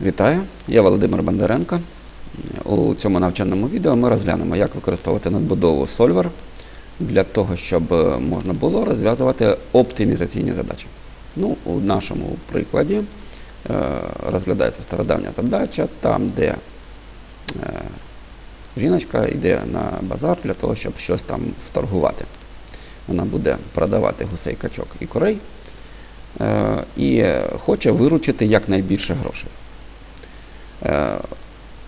Вітаю, я Володимир Бондаренко. У цьому навчальному відео ми розглянемо, як використовувати надбудову Solver для того, щоб е, можна було розв'язувати оптимізаційні задачі. Ну, у нашому прикладі е, розглядається стародавня задача, там, де е, жіночка йде на базар для того, щоб щось там вторгувати. Вона буде продавати гусей, качок і корей і хоче виручити якнайбільше грошей. Е,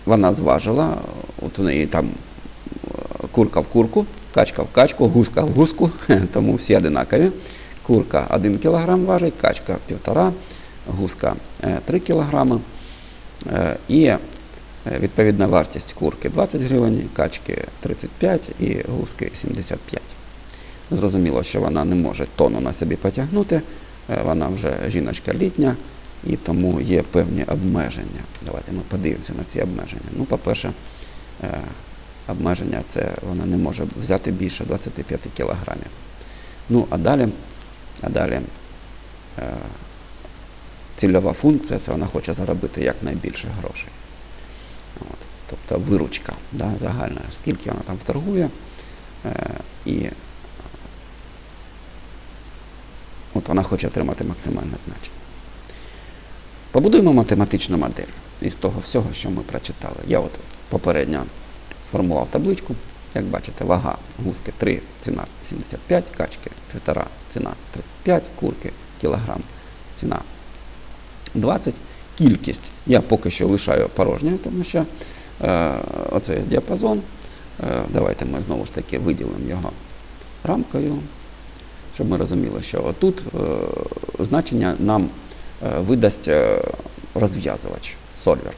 Вона зважила, от у неї там е, курка в курку, качка в качку, гуска в гуску, тому всі одинакові. Курка 1 кг важить, качка 1,5, гуска е, 3 кг. І е, відповідна вартість курки 20 гривень, качки 35 і гуски 75. Зрозуміло, що вона не може тону на собі потягнути, е, вона вже жіночка літня, і тому є певні обмеження. Давайте ми подивимося на ці обмеження. Ну, по-перше, е, обмеження це вона не може взяти більше 25 кілограмів. Ну, а далі, а далі е, цільова функція це вона хоче заробити якнайбільше грошей. От, тобто виручка да, загальна, скільки вона там торгує. Е, і от вона хоче отримати максимальне значення. Побудуємо математичну модель із того всього, що ми прочитали. Я от попередньо сформував табличку. Як бачите, вага гуски 3, ціна 75, качки 1,5, ціна 35, курки кілограм, ціна 20. Кількість я поки що лишаю порожньою, тому що е, оце є діапазон. Е, давайте ми знову ж таки виділимо його рамкою, щоб ми розуміли, що отут е, значення нам видасть е, розв'язувач, сольвер.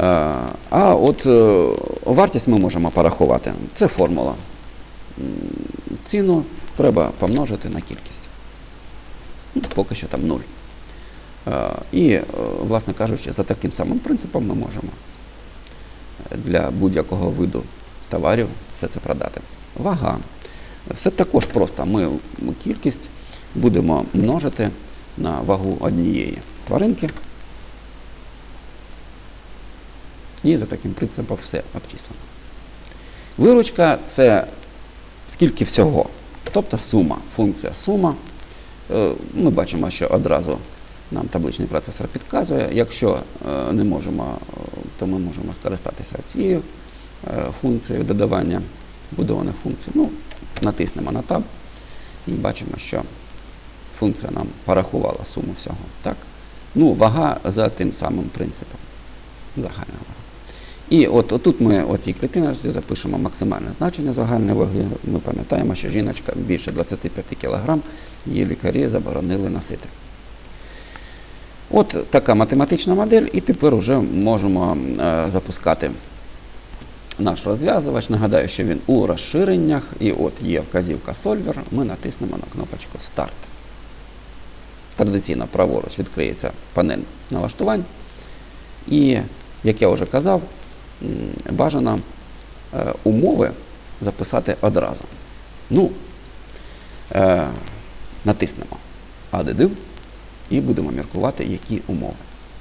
Е, А от е, вартість ми можемо порахувати. Це формула. Ціну треба помножити на кількість. Ну, Поки що там 0. Е, І, е, власне кажучи, за таким самим принципом ми можемо для будь-якого виду товарів все це продати. Вага. Все також просто. Ми кількість будемо множити на вагу однієї тваринки. І за таким принципом все обчислено. Виручка це скільки всього, тобто сума, функція сума. Е, Ми бачимо, що одразу нам табличний процесор підказує. Якщо е, не можемо, е, то ми можемо скористатися цією функцією додавання будованих функцій. Ну, натиснемо на таб і бачимо, що функція нам порахувала суму всього. Так? Ну, вага за тим самим принципом. Загальна вага. І от отут ми у цій клітиночці запишемо максимальне значення загальної ваги. Ми пам'ятаємо, що жіночка більше 25 кг, її лікарі заборонили носити. От така математична модель, і тепер вже можемо е, запускати наш розв'язувач. Нагадаю, що він у розширеннях, і от є вказівка Solver, ми натиснемо на кнопочку Старт. Традиційно праворуч відкриється панель налаштувань. І, як я вже казав, бажано е, умови записати одразу. Ну, е, натиснемо ADDIV і будемо міркувати, які умови.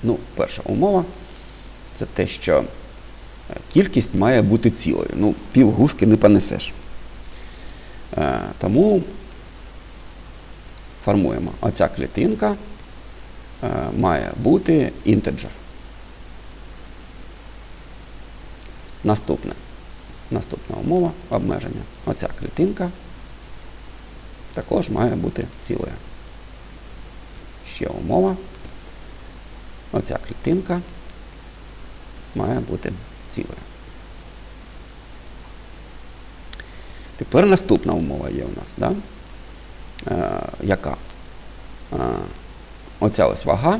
Ну, перша умова це те, що е, кількість має бути цілою. Ну, півгузки не понесеш. Тому формуємо оця клітинка е, має бути інтеджер. Наступне. Наступна умова обмеження. Оця клітинка також має бути цілою. Ще умова. Оця клітинка має бути цілою. Тепер наступна умова є у нас, да? Е, яка? Е, оця ось вага.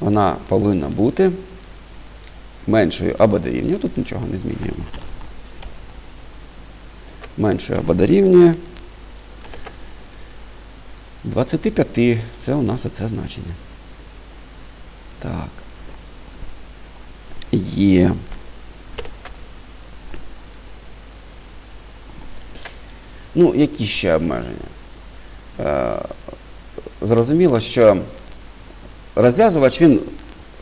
Вона повинна бути меншою або дорівнює. Тут нічого не змінюємо. Меншою або дорівнює 25 це у нас оце значення. Так. Є. Ну, які ще обмеження? Е, зрозуміло, що розв'язувач він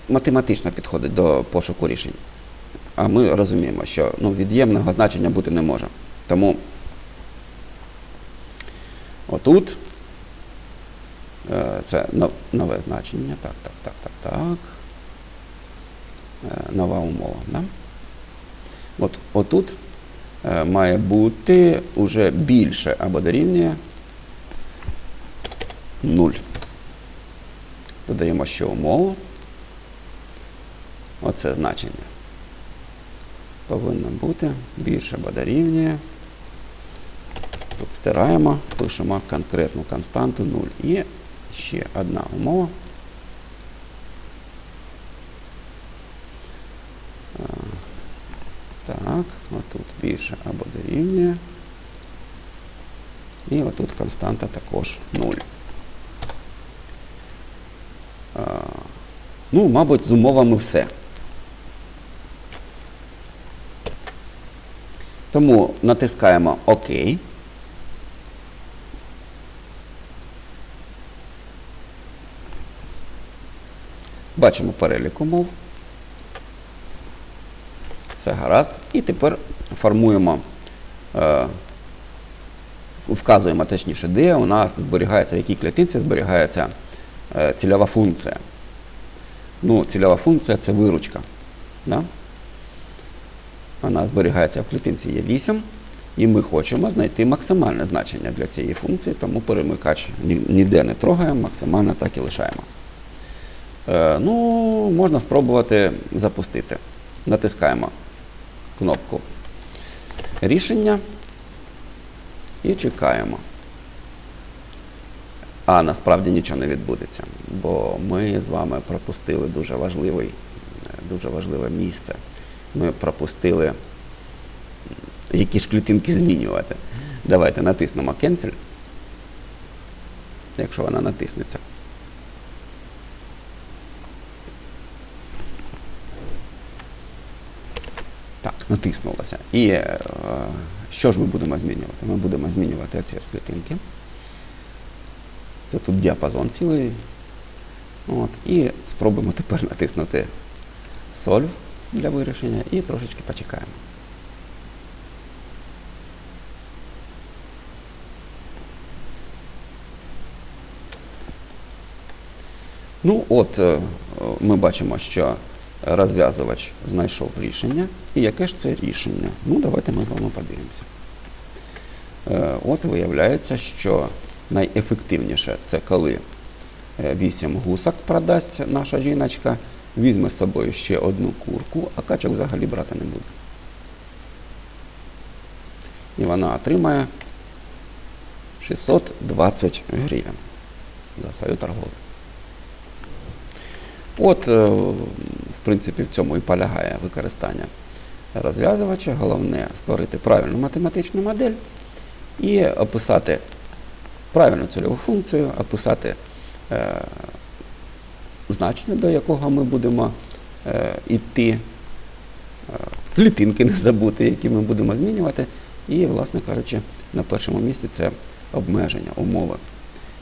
математично підходить до пошуку рішень. А ми розуміємо, що ну, від'ємного значення бути не може. Тому отут е, це нове значення. Так, так, так, так, так. Е, Нова умова. Да? От, отут має бути уже більше або дорівнює 0. Додаємо ще умову. Оце значення. Повинно бути більше або дорівнює. Тут стираємо, пишемо конкретну константу 0. І ще одна умова. А, Так, отут більше або дорівнює. І отут константа також 0. Ну, мабуть, з умовами все. Тому натискаємо ОК. Бачимо перелік умов. Все гаразд. І тепер формуємо, е, вказуємо точніше, де у нас зберігається, в якій клітинці зберігається е, цільова функція. Ну, цільова функція це виручка. Да? Вона зберігається в клітинці є 8. І ми хочемо знайти максимальне значення для цієї функції, тому перемикач ніде не трогаємо, максимально так і лишаємо. Е, ну, можна спробувати запустити. Натискаємо кнопку рішення і чекаємо. А насправді нічого не відбудеться, бо ми з вами пропустили дуже важливий, дуже важливе місце. Ми пропустили, які ж клітинки змінювати. Давайте натиснемо Cancel, якщо вона натиснеться. Так, натиснулося. І е, що ж ми будемо змінювати? Ми будемо змінювати оці клітинки. Це тут діапазон цілий. От, і спробуємо тепер натиснути Solve для вирішення і трошечки почекаємо. Ну, от е, ми бачимо, що розв'язувач знайшов рішення. І яке ж це рішення? Ну, давайте ми з вами подивимося. Е, От виявляється, що найефективніше це коли 8 гусок продасть наша жіночка, візьме з собою ще одну курку, а качок взагалі брати не буде. І вона отримає 620 гривень за свою торговлю. От, е, в принципі, в цьому і полягає використання розв'язувача. Головне створити правильну математичну модель і описати правильну цільову функцію, описати е, значення, до якого ми будемо е, йти, е, клітинки не забути, які ми будемо змінювати. І, власне кажучи, на першому місці це обмеження, умови,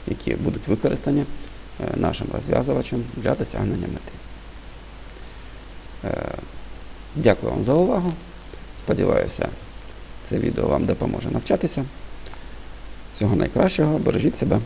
які будуть використані е, нашим розв'язувачем для досягнення мети. Е, Дякую вам за увагу. Сподіваюся, це відео вам допоможе навчатися. Всього найкращого, бережіть себе.